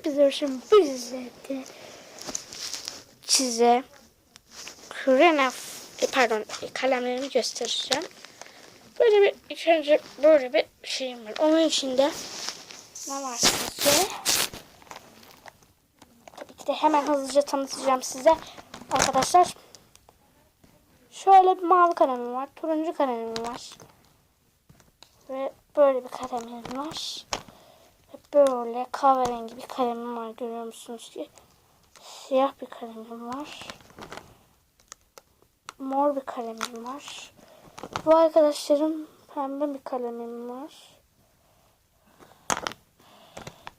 Hepinize şimdi bu yüzden size Renef e, pardon kalemlerimi göstereceğim. Böyle bir ilk önce böyle bir şeyim var. Onun içinde ne var sizce? Tabii ki de hemen hızlıca tanıtacağım size. Arkadaşlar şöyle bir mavi kalemim var. Turuncu kalemim var. Ve böyle bir kalemim var. Böyle kahverengi bir kalemim var. Görüyor musunuz ki? Siyah bir kalemim var. Mor bir kalemim var. Bu arkadaşlarım pembe bir kalemim var.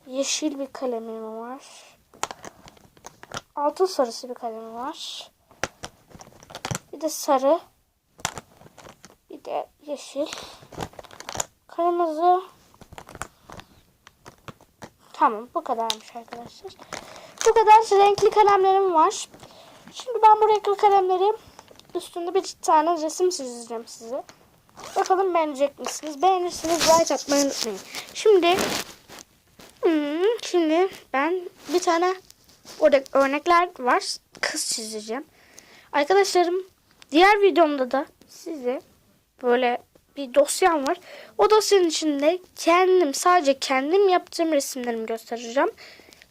Yeşil bir kalemim var. Altın sarısı bir kalemim var. Bir de sarı. Bir de yeşil. Kırmızı. Tamam bu kadarmış arkadaşlar. Bu kadar renkli kalemlerim var. Şimdi ben bu renkli kalemleri üstünde bir tane resim çizeceğim size. Bakalım beğenecek misiniz? Beğenirseniz like atmayı unutmayın. Şimdi hmm, şimdi ben bir tane orada örnekler var. Kız çizeceğim. Arkadaşlarım diğer videomda da size böyle bir dosyam var. O dosyanın içinde kendim sadece kendim yaptığım resimlerimi göstereceğim.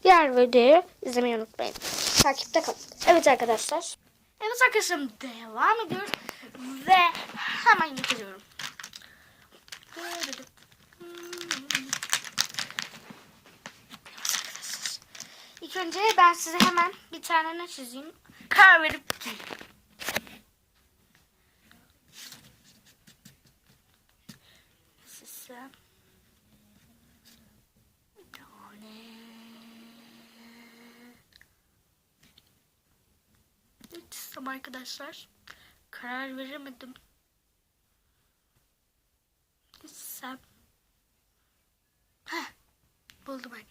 Diğer videoyu izlemeyi unutmayın. Takipte kalın. Evet arkadaşlar. Evet arkadaşlar devam ediyoruz. Ve hemen arkadaşlar. İlk önce ben size hemen bir tane ne çizeyim. Karar verip size bir tane çizsem arkadaşlar. Karar veremedim. Çizsem Heh, buldum arkadaşlar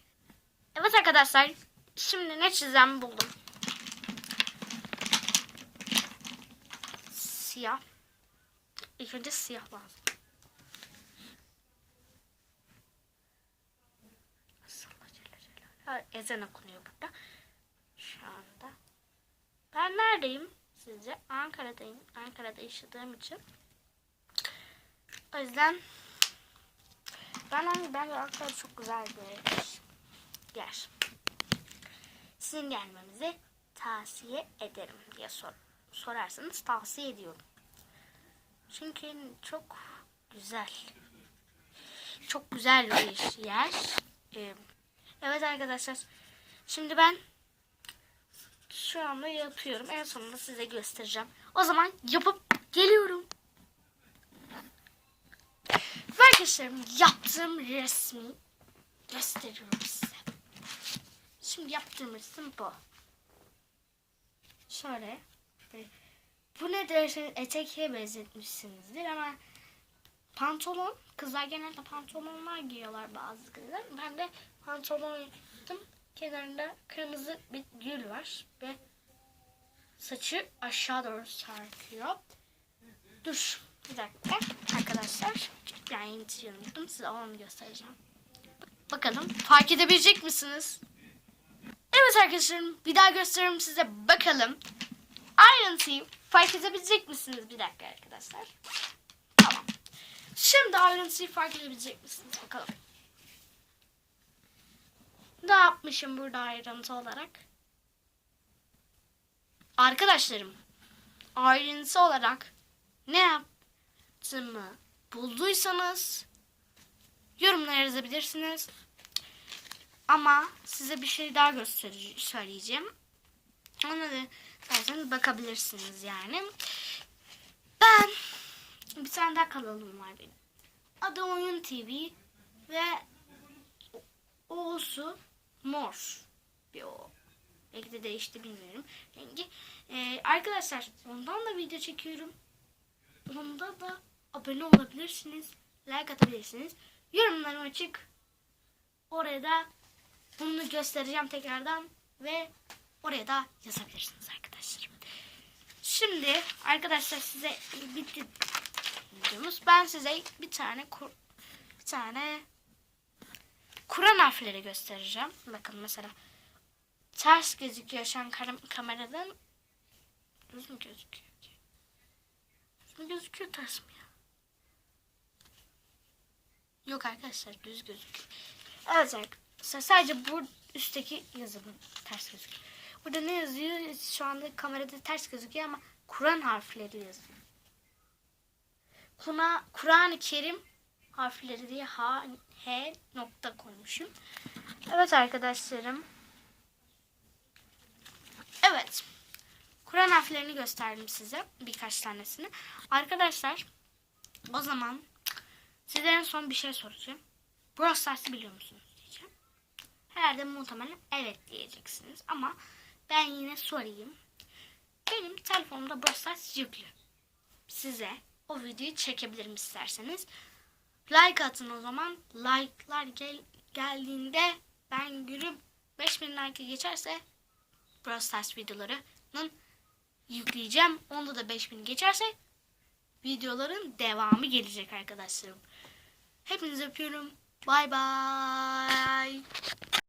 evet arkadaşlar şimdi ne çizsem buldum. Siyah. İlk önce siyah lazım. Ezan okunuyor burada. Şu anda. Ben neredeyim sizce? Ankara'dayım. Ankara'da yaşadığım için. O yüzden ben hani ben Ankara çok güzel bir yer. Sizin gelmenizi tavsiye ederim diye sor, sorarsanız tavsiye ediyorum. Çünkü çok güzel. Çok güzel bir yer. Ee, Evet arkadaşlar. Şimdi ben şu anda yapıyorum. En sonunda size göstereceğim. O zaman yapıp geliyorum. Ve arkadaşlar yaptığım resmi gösteriyorum size. Şimdi yaptığım resim bu. Şöyle. Bu ne derseniz eteğe benzetmişsinizdir ama pantolon. Kızlar genelde pantolonlar giyiyorlar bazı kızlar. Ben de pantolon. Kenarında kırmızı bir gül var ve saçı aşağı doğru sarkıyor. Dur bir dakika arkadaşlar. Yani unuttum. Size onu göstereceğim. Bakalım fark edebilecek misiniz? Evet arkadaşlarım bir daha gösteririm size bakalım. Ayrıntıyı fark edebilecek misiniz? Bir dakika arkadaşlar. Tamam. Şimdi ayrıntıyı fark edebilecek misiniz? Bakalım. Ne yapmışım burada ayrıntı olarak? Arkadaşlarım, ayrıntı olarak ne yaptığımı bulduysanız yorumlara yazabilirsiniz. Ama size bir şey daha göstereceğim, söyleyeceğim. Ona da isterseniz bakabilirsiniz yani. Ben bir tane daha kanalım var benim. Adı Oyun TV ve O'su mor bir o. Belki de değişti bilmiyorum rengi. Ee, arkadaşlar ondan da video çekiyorum. Onda da abone olabilirsiniz. Like atabilirsiniz. Yorumlarım açık. Oraya da bunu göstereceğim tekrardan ve oraya da yazabilirsiniz arkadaşlar. Şimdi arkadaşlar size bitti videomuz. Ben size bir tane bir tane Kur'an harfleri göstereceğim. Bakın mesela ters gözüküyor şu an kam- kameradan. Düz mü gözüküyor? ki? Düz mü gözüküyor ters mi ya? Yok arkadaşlar düz gözüküyor. Evet sadece bu üstteki yazı bu ters gözüküyor. Burada ne yazıyor? Şu anda kamerada ters gözüküyor ama Kur'an harfleri yazıyor. Kur'an-ı Kerim harfleri diye H, H nokta koymuşum. Evet arkadaşlarım. Evet. Kur'an harflerini gösterdim size. Birkaç tanesini. Arkadaşlar o zaman size en son bir şey soracağım. Brawl Stars'ı biliyor musunuz diyeceğim. Herhalde muhtemelen evet diyeceksiniz. Ama ben yine sorayım. Benim telefonumda Brawl Stars yüklü. Size o videoyu çekebilirim isterseniz. Like atın o zaman. Like'lar gel geldiğinde ben gülüp 5000 like geçerse Brawl videolarının yükleyeceğim. Onda da 5000 geçerse videoların devamı gelecek arkadaşlarım. Hepinizi öpüyorum. Bay bay.